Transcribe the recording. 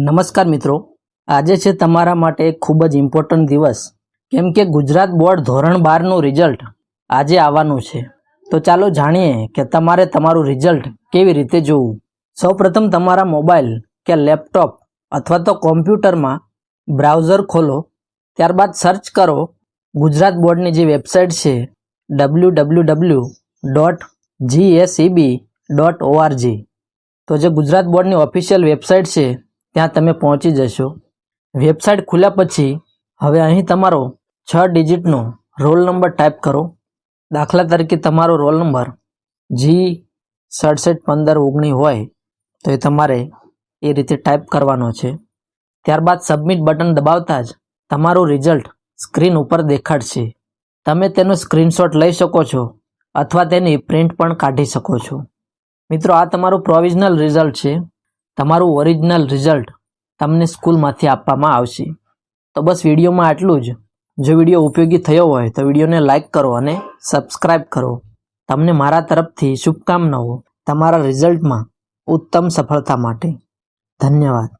નમસ્કાર મિત્રો. આજે છે તમારા માટે એક ખૂબ જ ઇમ્પોર્ટન્ટ દિવસ. કેમ કે ગુજરાત બોર્ડ ધોરણ બારનું રિઝલ્ટ આજે આવવાનું છે. તો ચાલો જાણીએ કે તમારે તમારું રિઝલ્ટ કેવી રીતે જોવું. સૌપ્રથમ તમારા મોબાઈલ કે લેપટોપ અથવા તો કોમ્પ્યુટરમાં બ્રાઉઝર ખોલો. ત્યારબાદ સર્ચ કરો ગુજરાત બોર્ડની જે વેબસાઇટ છે W W W dot GSEB dot ORG તો જે ગુજરાત બોર્ડની ઓફિશિયલ વેબસાઇટ છે ત્યાં તમે પહોંચી જશો. વેબસાઇટ ખુલ્યા પછી હવે અહીં તમારો છ ડિજિટનો રોલ નંબર ટાઈપ કરો. દાખલા તરીકે તમારો રોલ નંબર જી સડસઠ પંદર ઓગણીસ હોય તો એ તમારે એ રીતે ટાઈપ કરવાનો છે. ત્યારબાદ સબમિટ બટન દબાવતા જ તમારું રિઝલ્ટ સ્ક્રીન ઉપર દેખાડશે. તમે તેનો સ્ક્રીનશોટ લઈ શકો છો અથવા તેની પ્રિન્ટ પણ કાઢી શકો છો. મિત્રો, આ તમારું પ્રોવિઝનલ રિઝલ્ટ છે. તમારું ઓરિજિનલ રિઝલ્ટ તમને સ્કૂલમાંથી આપવામાં આવશે. તો બસ વિડીયોમાં આટલું જ. જો વીડિયો ઉપયોગી થયો હોય તો વિડીયોને લાઇક કરો અને સબસ્ક્રાઈબ કરો. તમને મારા તરફથી શુભકામનાઓ. તમારા રિઝલ્ટમાં ઉત્તમ સફળતા માટે. ધન્યવાદ.